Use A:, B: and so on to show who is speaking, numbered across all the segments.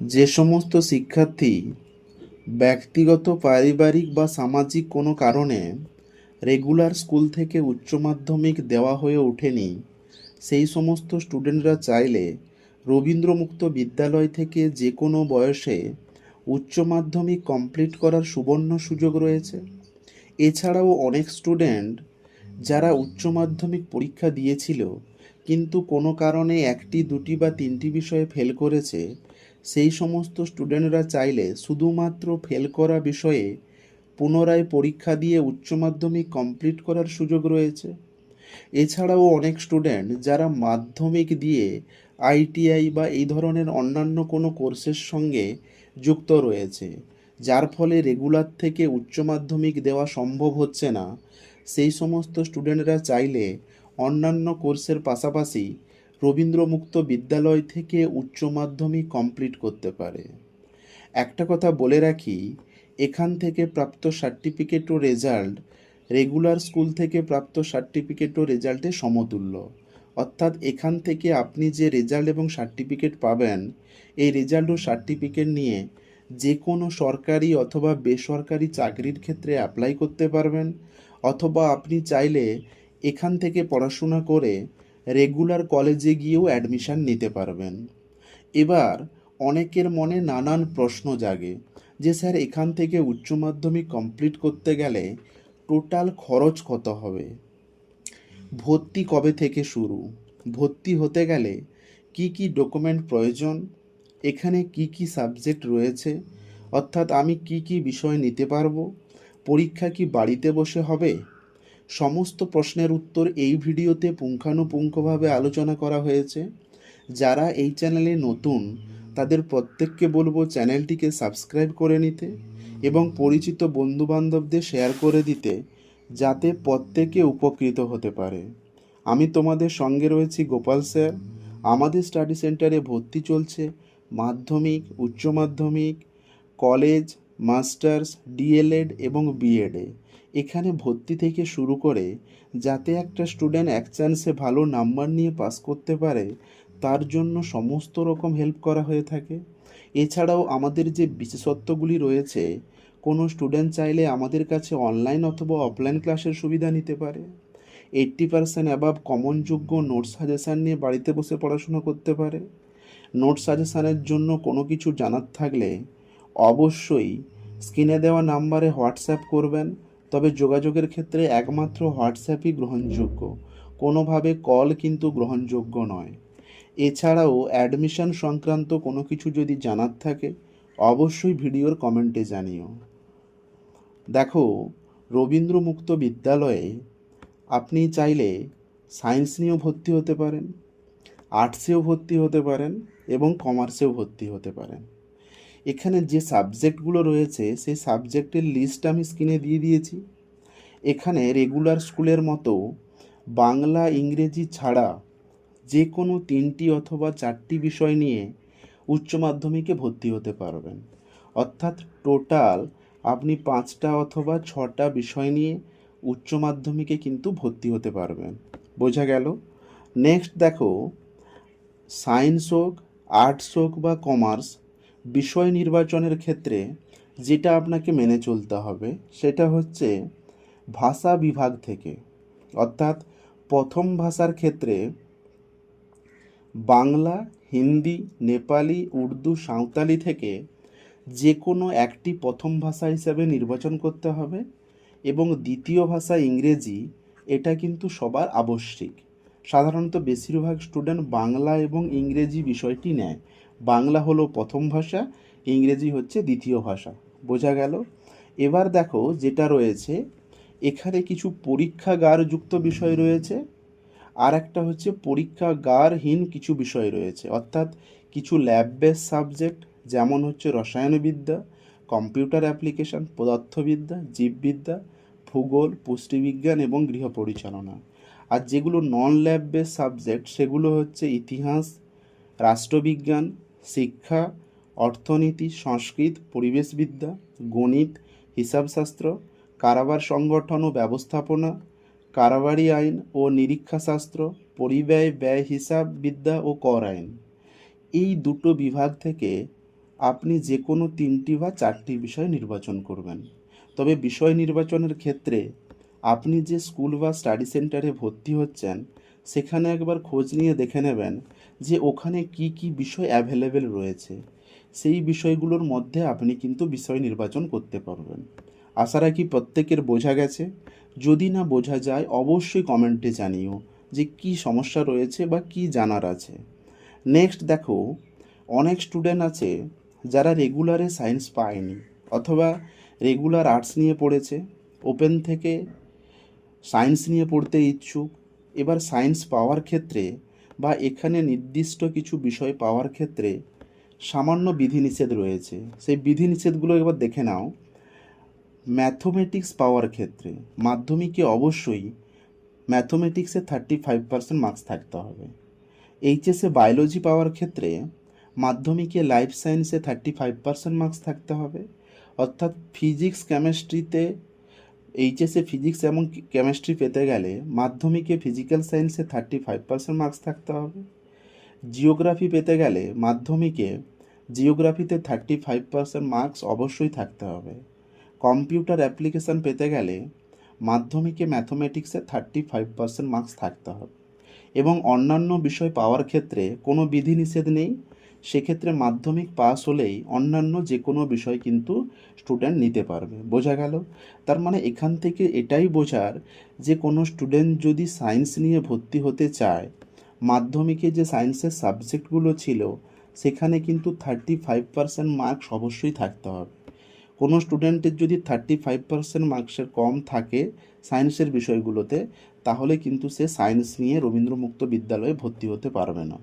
A: যে সমস্ত শিক্ষার্থী ব্যক্তিগত, পারিবারিক বা সামাজিক কোনো কারণে রেগুলার স্কুল থেকে উচ্চ মাধ্যমিক দেওয়া হয়ে ওঠেনি, সেই সমস্ত স্টুডেন্টরা চাইলে রবীন্দ্রমুক্ত বিদ্যালয় থেকে যে কোনো বয়সে উচ্চ মাধ্যমিক কমপ্লিট করার সুবর্ণ সুযোগ রয়েছে। এছাড়াও অনেক স্টুডেন্ট যারা উচ্চ মাধ্যমিক পরীক্ষা দিয়েছিল, কিন্তু কোনো কারণে একটি, দুটি বা তিনটি বিষয়ে ফেল করেছে সেই সমস্ত স্টুডেন্টরা চাইলে শুধুমাত্র ফেল করা বিষয়ে পুনরায় পরীক্ষা দিয়ে উচ্চ মাধ্যমিক কমপ্লিট করার সুযোগ রয়েছে। এছাড়াও অনেক স্টুডেন্ট যারা মাধ্যমিক দিয়ে আইটিআই বা এই ধরনের অন্যান্য কোনো কোর্সের সঙ্গে যুক্ত রয়েছে, যার ফলে রেগুলার থেকে উচ্চ মাধ্যমিক দেওয়া সম্ভব হচ্ছে না। সেই সমস্ত স্টুডেন্টরা চাইলে অন্যান্য কোর্সের পাশাপাশি রবীন্দ্রমুক্ত বিদ্যালয় থেকে উচ্চ মাধ্যমিক কমপ্লিট করতে পারে। একটা কথা বলে রাখি, এখান থেকে প্রাপ্ত সার্টিফিকেট ও রেজাল্ট রেগুলার স্কুল থেকে প্রাপ্ত সার্টিফিকেট ও রেজাল্টের সমতুল্য। অর্থাৎ এখান থেকে আপনি যে রেজাল্ট এবং সার্টিফিকেট পাবেন, এই রেজাল্ট ও সার্টিফিকেট নিয়ে যে কোনো সরকারি অথবা বেসরকারি চাকরির ক্ষেত্রে অ্যাপ্লাই করতে পারবেন, অথবা আপনি চাইলে এখান থেকে পড়াশোনা করে রেগুলার কলেজে গিয়েও অ্যাডমিশান নিতে পারবেন। এবার অনেকের মনে নানান প্রশ্ন জাগে যে, স্যার, এখান থেকে উচ্চ মাধ্যমিক কমপ্লিট করতে গেলে টোটাল খরচ কত হবে? ভর্তি কবে থেকে শুরু? ভর্তি হতে গেলে কি কি ডকুমেন্ট প্রয়োজন? এখানে কি কি সাবজেক্ট রয়েছে? অর্থাৎ আমি কি কি বিষয় নিতে পারব? পরীক্ষা কি বাড়িতে বসে হবে? সমস্ত প্রশ্নের উত্তর এই ভিডিওতে পুঙ্খানুপুঙ্খভাবে আলোচনা করা হয়েছে। যারা এই চ্যানেলে নতুন, তাদের প্রত্যেককে বলব চ্যানেলটিকে সাবস্ক্রাইব করে নিতে এবং পরিচিত বন্ধুবান্ধবদের শেয়ার করে দিতে যাতে প্রত্যেকে উপকৃত হতে পারে। আমি তোমাদের সঙ্গে রয়েছি গোপাল স্যার। আমাদের স্টাডি সেন্টারে ভর্তি চলছে মাধ্যমিক, উচ্চ মাধ্যমিক, কলেজ, মাস্টার্স, ডিএলএড এবং বিএডে। এখানে ভর্তি থেকে শুরু করে যাতে একটা স্টুডেন্ট এক চান্সে ভালো নাম্বার নিয়ে পাস করতে পারে, তার জন্য সমস্ত রকম হেল্প করা হয়ে থাকে। এছাড়াও আমাদের যে বিশেষত্বগুলি রয়েছে, কোনো স্টুডেন্ট চাইলে আমাদের কাছে অনলাইন অথবা অফলাইন ক্লাসের সুবিধা নিতে পারে। এইট্টি পার্সেন্ট অ্যাবাভ কমনযোগ্য নোট সাজেশান নিয়ে বাড়িতে বসে পড়াশোনা করতে পারে। নোট সাজেশানের জন্য কোনো কিছু জানার থাকলে অবশ্যই স্ক্রিনে দেওয়া নাম্বারে হোয়াটসঅ্যাপ করবেন। তবে যোগাযোগের ক্ষেত্রে একমাত্র হোয়াটসঅ্যাপই গ্রহণযোগ্য। কোনোভাবে কল কিন্তু গ্রহণযোগ্য নয়। এছাড়াও অ্যাডমিশন সংক্রান্ত কোনো কিছু যদি জানার থাকে, অবশ্যই ভিডিওর কমেন্টে জানিও। দেখো রবীন্দ্র মুক্ত বিদ্যালয়ে আপনি চাইলে সায়েন্স নিয়েও ভর্তি হতে পারেন, আর্টসেও ভর্তি হতে পারেন এবং কমার্সেও ভর্তি হতে পারেন। এখানে যে সাবজেক্টগুলো রয়েছে, সেই সাবজেক্টের লিস্ট আমি স্ক্রিনে দিয়ে দিয়েছি। এখানে রেগুলার স্কুলের মতো বাংলা, ইংরেজি ছাড়া যে কোনো তিনটি অথবা চারটি বিষয় নিয়ে উচ্চ মাধ্যমিকে ভর্তি হতে পারবেন। অর্থাৎ টোটাল আপনি পাঁচটা অথবা ছটা বিষয় নিয়ে উচ্চ মাধ্যমিকে কিন্তু ভর্তি হতে পারবেন। বোঝা গেল? নেক্সট দেখো সায়েন্স হোক আর্টস হোক বা কমার্স বিষয় নির্বাচনের ক্ষেত্রে যেটা আপনাকে মেনে চলতে হবে সেটা হচ্ছে ভাষা বিভাগ থেকে। অর্থাৎ প্রথম ভাষার ক্ষেত্রে বাংলা, হিন্দি, নেপালি, উর্দু, সাঁওতালি থেকে যে কোনো একটি প্রথম ভাষা হিসাবে নির্বাচন করতে হবে এবং দ্বিতীয় ভাষা ইংরেজি, এটা কিন্তু সবার আবশ্যিক। সাধারণত বেশিরভাগ স্টুডেন্ট বাংলা এবং ইংরেজি বিষয়টি নেয়। বাংলা হলো প্রথম ভাষা, ইংরেজি হচ্ছে দ্বিতীয় ভাষা। বোঝা গেল? এবার দেখো যেটা রয়েছে, এখানে কিছু পরীক্ষাগার যুক্ত বিষয় রয়েছে আর একটা হচ্ছে পরীক্ষাগারহীন কিছু বিষয় রয়েছে। অর্থাৎ কিছু ল্যাব বেস সাবজেক্ট যেমন হচ্ছে রসায়নবিদ্যা কম্পিউটার অ্যাপ্লিকেশন পদার্থবিদ্যা, জীববিদ্যা, ভূগোল, পুষ্টিবিজ্ঞান এবং গৃহ পরিচালনা আর যেগুলো নন ল্যাব বেস সাবজেক্ট সেগুলো হচ্ছে ইতিহাস, রাষ্ট্রবিজ্ঞান শিক্ষা, অর্থনীতি, সংস্কৃত, পরিবেশবিদ্যা, গণিত, হিসাবশাস্ত্র, কারাবার সংগঠন ও ব্যবস্থাপনা, কারাবারি আইন ও নিরীক্ষাশাস্ত্র, পরিব্যয়, ব্যয়, হিসাব, বিদ্যা ও কর আইন। এই দুটো বিভাগ থেকে আপনি যে কোনো তিনটি বা চারটি বিষয় নির্বাচন করবেন। তবে বিষয় নির্বাচনের ক্ষেত্রে আপনি যে স্কুল বা স্টাডি সেন্টারে ভর্তি হচ্ছেন, সেখানে একবার খোঁজ নিয়ে দেখে নেবেন যে ওখানে কি কি বিষয় অ্যাভেলেবেল রয়েছে, সেই বিষয়গুলোর মধ্যে আপনি কিন্তু বিষয় নির্বাচন করতে পারবেন। আশা রাখি প্রত্যেকের বোঝা গেছে। যদি না বোঝা যায়, অবশ্যই কমেন্টে জানিও যে কি সমস্যা রয়েছে বা কি জানার আছে। নেক্সট দেখো, অনেক স্টুডেন্ট আছে যারা রেগুলারে সায়েন্স পায়নি অথবা রেগুলার আর্টস নিয়ে পড়েছে ওপেন থেকে সায়েন্স নিয়ে পড়তে ইচ্ছুক। এবার সায়েন্স পাওয়ার ক্ষেত্রে বা এখানে নির্দিষ্ট কিছু বিষয় পাওয়ার ক্ষেত্রে সামান্য বিধিনিষেধ রয়েছে। সেই বিধিনিষেধগুলো এবার দেখে নাও। ম্যাথমেটিক্স পাওয়ার ক্ষেত্রে মাধ্যমিকে অবশ্যই ম্যাথমেটিক্সে থার্টি ফাইভ পার্সেন্ট মার্কস থাকতে হবে। এইচএসে বায়োলজি পাওয়ার ক্ষেত্রে মাধ্যমিকে লাইফ সায়েন্সে থার্টি ফাইভ পার্সেন্ট মার্কস থাকতে হবে। অর্থাৎ ফিজিক্স কেমিস্ট্রিতে এইচএসে ফিজিক্স এবং কেমিস্ট্রি পেতে গেলে মাধ্যমিকে ফিজিক্যাল সায়েন্সে থার্টি ফাইভ পার্সেন্ট মার্কস থাকতে হবে। জিওগ্রাফি পেতে গেলে মাধ্যমিকে জিওগ্রাফিতে থার্টি ফাইভ পার্সেন্ট মার্কস অবশ্যই থাকতে হবে। কম্পিউটার অ্যাপ্লিকেশান পেতে গেলে মাধ্যমিকে ম্যাথমেটিক্সে থার্টি ফাইভ পার্সেন্ট মার্কস থাকতে হবে। এবং অন্যান্য বিষয় পাওয়ার ক্ষেত্রে কোনো বিধিনিষেধ নেই। সেক্ষেত্রে মাধ্যমিক পাস হলেই অন্যান্য যে কোনো বিষয় কিন্তু স্টুডেন্ট নিতে পারবে। বোঝা গেল? তার মানে এখান থেকে এটাই বোঝার যে কোনো স্টুডেন্ট যদি সায়েন্স নিয়ে ভর্তি হতে চায়, মাধ্যমিকে যে সায়েন্সের সাবজেক্টগুলো ছিল, সেখানে কিন্তু থার্টি ফাইভ পার্সেন্ট মার্কস অবশ্যই থাকতে হবে। কোনো স্টুডেন্টের যদি থার্টি ফাইভ পার্সেন্ট মার্কসের কম থাকে সায়েন্সের বিষয়গুলোতে, তাহলে কিন্তু সে সায়েন্স নিয়ে রবীন্দ্রমুক্ত বিদ্যালয়ে ভর্তি হতে পারবে না।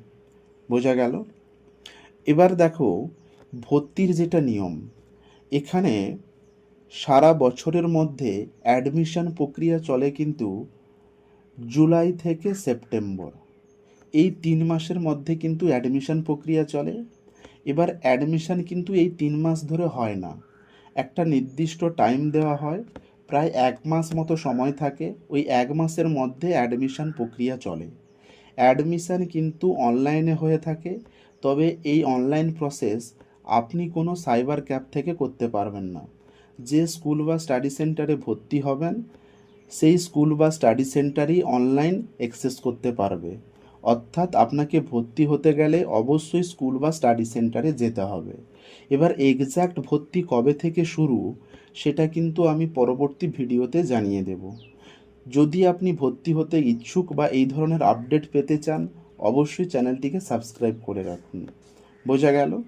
A: বোঝা গেল? এবার দেখো, ভর্তির যেটা নিয়ম, এখানে সারা বছরের মধ্যে অ্যাডমিশন প্রক্রিয়া চলে কিন্তু জুলাই থেকে সেপ্টেম্বর। এই তিন মাসের মধ্যে কিন্তু অ্যাডমিশন প্রক্রিয়া চলে। এবার অ্যাডমিশন কিন্তু এই তিন মাস ধরে হয় না। একটা নির্দিষ্ট টাইম দেওয়া হয়, প্রায় এক মাস মতো সময় থাকে, ওই এক মাসের মধ্যে অ্যাডমিশন প্রক্রিয়া চলে। অ্যাডমিশান কিন্তু অনলাইনে হয়ে থাকে তবে এই অনলাইন প্রসেস আপনি কোনো সাইবার ক্যাফ থেকে করতে পারবেন না। যে স্কুল বা স্টাডি সেন্টারে ভর্তি হবেন, সেই স্কুল বা স্টাডি সেন্টারই অনলাইন অ্যাক্সেস করতে পারবে। অর্থাৎ আপনাকে ভর্তি হতে গেলে অবশ্যই স্কুল বা স্টাডি সেন্টারে যেতে হবে। এবার এক্স্যাক্ট ভর্তি কবে থেকে শুরু, সেটা কিন্তু আমি পরবর্তী ভিডিওতে জানিয়ে দেব। যদি আপনি ভর্তি হতে ইচ্ছুক বা এই ধরনের আপডেট পেতে চান অবশ্যই চ্যানেলটিকে সাবস্ক্রাইব করে রাখুন। বোঝা গেল?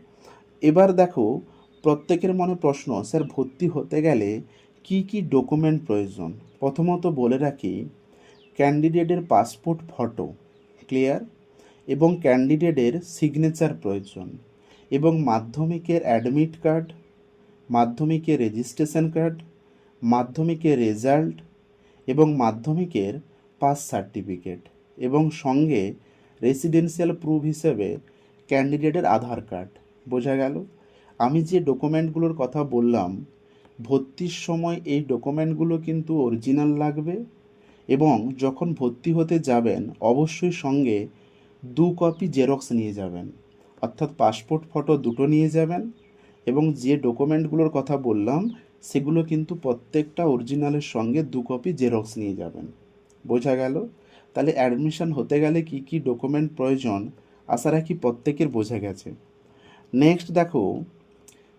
A: এবার দেখো, প্রত্যেকের মনে প্রশ্ন, স্যার, ভর্তি হতে গেলে কি কি ডকুমেন্ট প্রয়োজন? প্রথমত বলে রাখি, ক্যান্ডিডেটের পাসপোর্ট, ফটো, ক্লিয়ার, এবং ক্যান্ডিডেটের সিগনেচার প্রয়োজন, এবং মাধ্যমিকের অ্যাডমিট কার্ড, মাধ্যমিকের রেজিস্ট্রেশন কার্ড, মাধ্যমিকের রেজাল্ট, এবং মাধ্যমিকের পাস সার্টিফিকেট, এবং সঙ্গে রেসিডেন্সিয়াল প্রুফ হিসেবে ক্যান্ডিডেটের আধার কার্ড বোঝা গেল? আমি যে ডকুমেন্টগুলোর কথা বললাম, ভর্তির সময় এই ডকুমেন্টগুলো কিন্তু অরিজিনাল লাগবে এবং যখন ভর্তি হতে যাবেন, অবশ্যই সঙ্গে দু কপি জেরক্স নিয়ে যাবেন, অর্থাৎ পাসপোর্ট ফটো দুটো নিয়ে যাবেন এবং যে ডকুমেন্টগুলোর কথা বললাম, সেগুলো কিন্তু প্রত্যেকটা অরিজিনালের সঙ্গে দু কপি জেরক্স নিয়ে যাবেন। বোঝা গেল? তাহলে অ্যাডমিশন হতে গেলে কি কি ডকুমেন্ট প্রয়োজন, আশা রাখি প্রত্যেকের বোঝা গেছে। নেক্সট দেখো,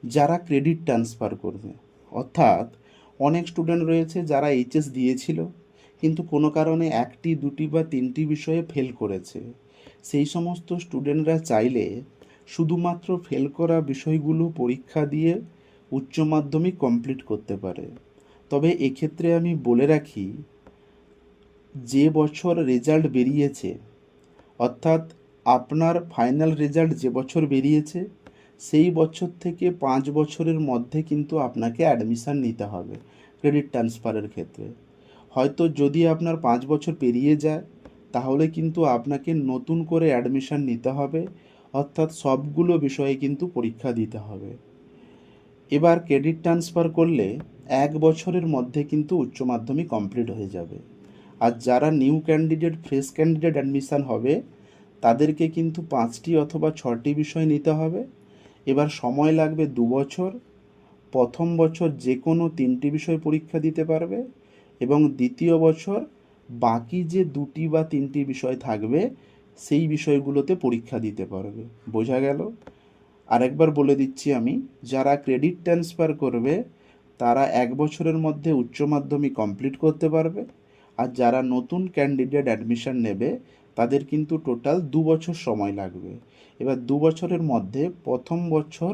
A: যারা ক্রেডিট ট্রান্সফার করবে, অর্থাৎ অনেক স্টুডেন্ট রয়েছে যারা এইচএস দিয়েছিল, কিন্তু কোনো কারণে একটি, দুটি বা তিনটি বিষয়ে ফেল করেছে। সেই সমস্ত স্টুডেন্টরা চাইলে শুধুমাত্র ফেল করা বিষয়গুলো পরীক্ষা দিয়ে উচ্চ মাধ্যমিক কমপ্লিট করতে পারে। তবে এক্ষেত্রে আমি বলে রাখি যে বছর রেজাল্ট বেরিয়েছে, অর্থাৎ আপনার ফাইনাল রেজাল্ট যে বছর বেরিয়েছে, সেই বছর থেকে পাঁচ বছরের মধ্যে কিন্তু আপনাকে অ্যাডমিশান নিতে হবে ক্রেডিট ট্রান্সফারের ক্ষেত্রে। হয়তো যদি আপনার পাঁচ বছর পেরিয়ে যায়, তাহলে কিন্তু আপনাকে নতুন করে অ্যাডমিশান নিতে হবে, অর্থাৎ সবগুলো বিষয়ে কিন্তু পরীক্ষা দিতে হবে। এবার ক্রেডিট ট্রান্সফার করলে এক বছরের মধ্যে কিন্তু উচ্চ মাধ্যমিক কমপ্লিট হয়ে যাবে। আর যারা new candidate fresh candidate admission হবে, তাদেরকে কিন্তু পাঁচটি অথবা ছটি বিষয় নিতে হবে। এবার সময় লাগবে দু বছর। প্রথম বছর যে কোনো তিনটি বিষয় পরীক্ষা দিতে পারবে এবং দ্বিতীয় বছর বাকি যে দুটি বা তিনটি বিষয় থাকবে, সেই বিষয়গুলোতে পরীক্ষা দিতে পারবে। বোঝা গেল? আরেকবার বলে দিচ্ছি আমি, যারা ক্রেডিট ট্রান্সফার করবে, তারা এক বছরের মধ্যে উচ্চ মাধ্যমিক কমপ্লিট করতে পারবে। আর যারা নতুন ক্যান্ডিডেট অ্যাডমিশন নেবে, তাদের কিন্তু টোটাল দু বছর সময় লাগবে। এবার দু বছরের মধ্যে প্রথম বছর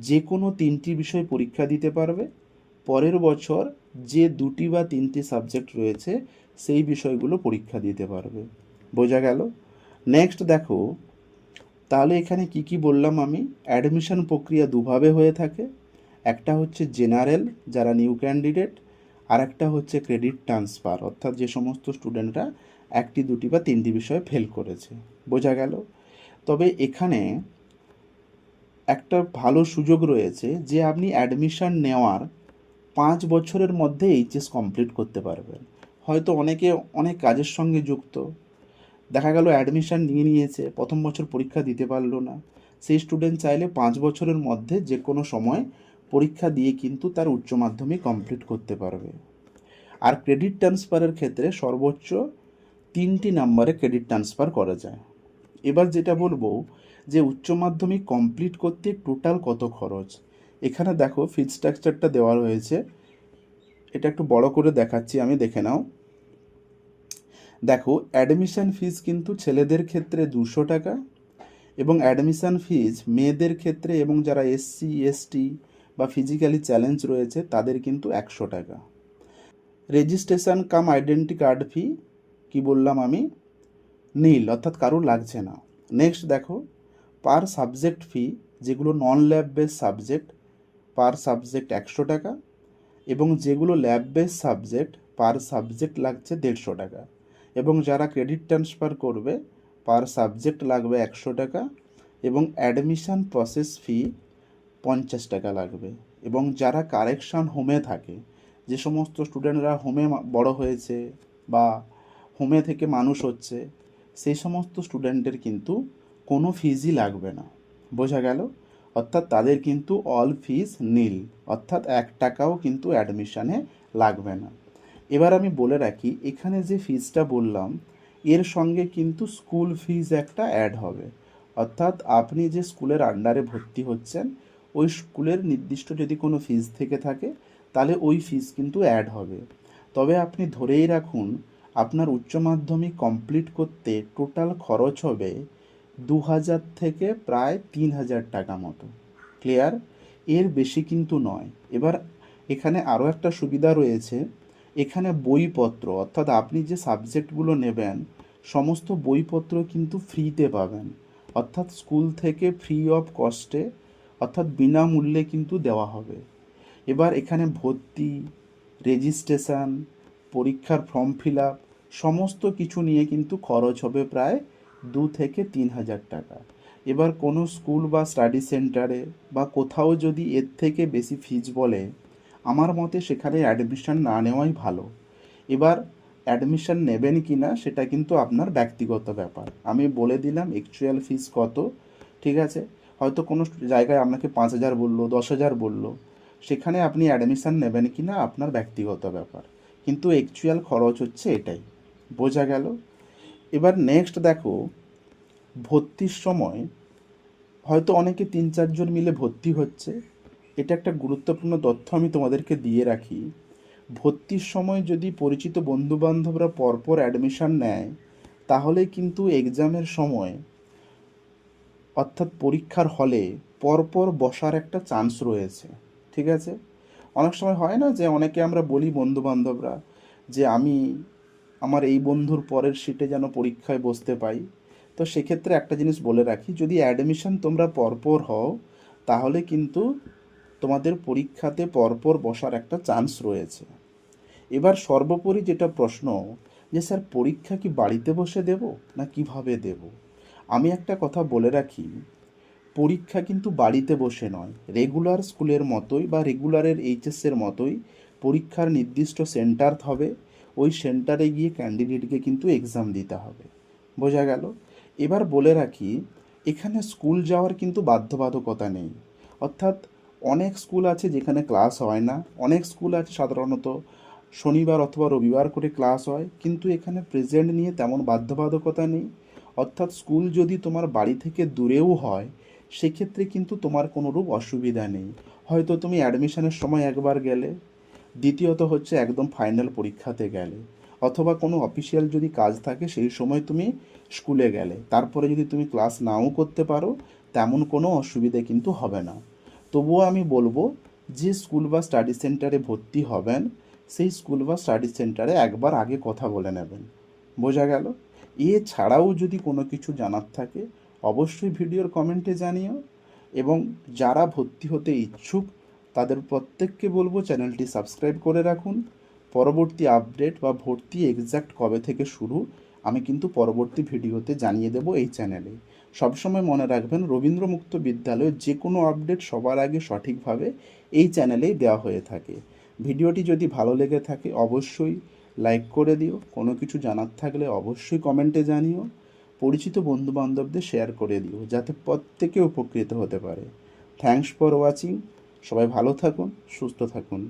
A: যে কোনো তিনটি বিষয় পরীক্ষা দিতে পারবে, পরের বছর যে দুটি বা তিনটি সাবজেক্ট রয়েছে, সেই বিষয়গুলো পরীক্ষা দিতে পারবে। বোঝা গেল? নেক্সট দেখো, তাহলে এখানে কি কি বললাম আমি? অ্যাডমিশন প্রক্রিয়া দুভাবে হয়ে থাকে। একটা হচ্ছে জেনারেল যারা নিউ ক্যান্ডিডেট আর একটা হচ্ছে ক্রেডিট ট্রান্সফার অর্থাৎ যে সমস্ত স্টুডেন্টরা একটি, দুটি বা তিনটি বিষয়ে ফেল করেছে। বোঝা গেল? তবে এখানে একটা ভালো সুযোগ রয়েছে যে আপনি অ্যাডমিশান নেওয়ার পাঁচ বছরের মধ্যে এইচএস কমপ্লিট করতে পারবেন। হয়তো অনেকে অনেক কাজের সঙ্গে যুক্ত। দেখা গেল অ্যাডমিশান নিয়ে নিয়েছে, প্রথম বছর পরীক্ষা দিতে পারল না। সেই স্টুডেন্ট চাইলে পাঁচ বছরের মধ্যে যে কোনো সময় পরীক্ষা দিয়ে কিন্তু তার উচ্চ মাধ্যমিক কমপ্লিট করতে পারবে। আর ক্রেডিট ট্রান্সফারের ক্ষেত্রে সর্বোচ্চ তিনটি নাম্বারে ক্রেডিট ট্রান্সফার করা যায়। এবার যেটা বলব যে উচ্চ মাধ্যমিক কমপ্লিট করতে টোটাল কত খরচ? এখানে দেখো ফিজ স্ট্রাকচারটা দেওয়া রয়েছে। এটা একটু বড় করে দেখাচ্ছি, আমি দেখে নাও। দেখো অ্যাডমিশান ফিজ কিন্তু ছেলেদের ক্ষেত্রে দুশো টাকা এবং অ্যাডমিশান ফিজ মেয়েদের ক্ষেত্রে এবং যারা এসসি এসটি বা ফিজিক্যালি চ্যালেঞ্জ রয়েছে, তাদের কিন্তু একশো টাকা। Registration cum identity card fee কি বললাম আমি? নীল, অর্থাৎ কারোর লাগছে না। নেক্সট দেখো পার সাবজেক্ট ফি যেগুলো non lab base subject per subject একশো টাকা এবং যেগুলো lab base subject per subject লাগছে দেড়শো টাকা এবং যারা ক্রেডিট ট্রান্সফার করবে পার সাবজেক্ট লাগবে একশো টাকা এবং অ্যাডমিশন প্রসেস ফি পঞ্চাশ টাকা লাগবে। এবং যারা কারেকশন হোমে থাকে, যে সমস্ত স্টুডেন্টরা হোমে বড় হয়েছে বা হোমে থেকে মানুষ হচ্ছে, সেই সমস্ত স্টুডেন্টের কিন্তু কোনো ফিজই লাগবে না। বোঝা গেল? অর্থাৎ তাদের কিন্তু অল ফিজ নীল অর্থাৎ এক টাকাও কিন্তু অ্যাডমিশানে লাগবে না। এবার আমি বলে রাখি, এখানে যে ফিজটা বললাম, এর সঙ্গে কিন্তু স্কুল ফিজ একটা অ্যাড হবে। অর্থাৎ আপনি যে স্কুলের আন্ডারে ভর্তি হচ্ছেন ওই স্কুলের নির্দিষ্ট যদি কোনো ফিজ থেকে থাকে, তাহলে ওই ফিজ কিন্তু অ্যাড হবে। তবে আপনি ধরেই রাখুন, আপনার উচ্চ মাধ্যমিক কমপ্লিট করতে টোটাল খরচ হবে দু হাজার থেকে প্রায় তিন হাজার টাকা মতো। ক্লিয়ার এর বেশি কিন্তু নয়। এবার এখানে আরও একটা সুবিধা রয়েছে। এখানে বইপত্র, অর্থাৎ আপনি যে সাবজেক্টগুলো নেবেন, সমস্ত বইপত্র কিন্তু ফ্রিতে পাবেন। অর্থাৎ স্কুল থেকে ফ্রি অফ কস্টে অর্থাৎ বিনামূল্যে কিন্তু দেওয়া হবে। এবার এখানে ভর্তি, রেজিস্ট্রেশন, পরীক্ষার ফর্ম ফিল আপ সমস্ত কিছু নিয়ে কিন্তু খরচ হবে প্রায় দু থেকে তিন হাজার টাকা। এবার কোনো স্কুল বা স্টাডি সেন্টারে বা কোথাও যদি এর থেকে বেশি ফিজ বলে, আমার মতে সেখানে অ্যাডমিশন না নেওয়াই ভালো। এবার অ্যাডমিশন নেবেন কি না সেটা কিন্তু আপনার ব্যক্তিগত ব্যাপার। আমি বলে দিলাম অ্যাকচুয়াল ফিজ কত, ঠিক আছে? হয়তো কোনো জায়গায় আপনাকে পাঁচ হাজার বলল, দশ হাজার বলল। সেখানে আপনি অ্যাডমিশান নেবেন কি না, আপনার ব্যক্তিগত ব্যাপার। কিন্তু অ্যাকচুয়াল খরচ হচ্ছে এটাই। বোঝা গেল? এবার নেক্সট দেখো, ভর্তির সময় হয়তো অনেকে তিন, চারজন মিলে ভর্তি হচ্ছে। এটা একটা গুরুত্বপূর্ণ তথ্য আমি তোমাদেরকে দিয়ে রাখি। ভর্তির সময় যদি পরিচিত বন্ধুবান্ধবরা পরপর অ্যাডমিশান নেয় তাহলে কিন্তু এক্সামের সময় অর্থাৎ পরীক্ষার হলে পরপর বসার একটা চান্স রয়েছে, ঠিক আছে? অনেক সময় হয় না যে অনেকে আমরা বলি বন্ধুবান্ধবরা যে আমি আমার এই বন্ধুর পরের সিটে যেন পরীক্ষায় বসতে পাই। তো সেক্ষেত্রে একটা জিনিস বলে রাখি, যদি অ্যাডমিশন তোমরা পরপর হও, তাহলে কিন্তু তোমাদের পরীক্ষাতে পরপর বসার একটা চান্স রয়েছে। এবার সর্বোপরি যেটা প্রশ্ন, যে স্যার পরীক্ষা কি বাড়িতে বসে দেব না কীভাবে দেব? আমি একটা কথা বলে রাখি, পরীক্ষা কিন্তু বাড়িতে বসে নয়। রেগুলার স্কুলের মতোই বা রেগুলারের এইচএসের মতোই পরীক্ষার নির্দিষ্ট সেন্টার হবে। ওই সেন্টারে গিয়ে ক্যান্ডিডেটকে কিন্তু এক্সাম দিতে হবে। বোঝা গেল? এবার বলে রাখি, এখানে স্কুল যাওয়ার কিন্তু বাধ্যবাধকতা নেই। অর্থাৎ অনেক স্কুল আছে যেখানে ক্লাস হয় না। অনেক স্কুল আছে সাধারণত শনিবার অথবা রবিবার করে ক্লাস হয়। কিন্তু এখানে প্রেজেন্ট নিয়ে তেমন বাধ্যবাধকতা নেই। অর্থাৎ স্কুল যদি তোমার বাড়ি থেকে দূরেও হয়, সেক্ষেত্রে কিন্তু তোমার কোনোরূপ অসুবিধা নেই। হয়তো তুমি অ্যাডমিশনের সময় একবার গেলে, দ্বিতীয়ত হচ্ছে একদম ফাইনাল পরীক্ষাতে গেলে, অথবা কোনো অফিসিয়াল যদি কাজ থাকে, সেই সময় তুমি স্কুলে গেলে। তারপরে যদি তুমি ক্লাস নাও করতে পারো, তেমন কোনো অসুবিধে কিন্তু হবে না। তবুও আমি বলব যে স্কুল বা স্টাডি সেন্টারে ভর্তি হবেন, সেই স্কুল বা স্টাডি সেন্টারে একবার আগে কথা বলে নেবেন। বোঝা গেল? এছাড়াও যদি কোনো কিছু জানার থাকে, অবশ্যই ভিডিওর কমেন্টে জানিও। এবং যারা ভর্তি হতে ইচ্ছুক, তাদের প্রত্যেককে বলব চ্যানেলটি সাবস্ক্রাইব করে রাখুন। পরবর্তী আপডেট বা ভর্তি এক্স্যাক্ট কবে থেকে শুরু, আমি কিন্তু পরবর্তী ভিডিওতে জানিয়ে দেব এই চ্যানেলে। সবসময় মনে রাখবেন রবীন্দ্রমুক্ত বিদ্যালয়ের যে কোনো আপডেট সবার আগে সঠিকভাবে এই চ্যানেলেই দেওয়া হয়ে থাকে। ভিডিওটি যদি ভালো লেগে থাকে, অবশ্যই লাইক করে দিও। কোনো কিছু জানার থাকলে অবশ্যই কমেন্টে জানিও। পরিচিত বন্ধুবান্ধবদের শেয়ার করে দিও, যাতে প্রত্যেকে উপকৃত হতে পারে। থ্যাংকস ফর ওয়াচিং সবাই ভালো থাকুন, সুস্থ থাকুন।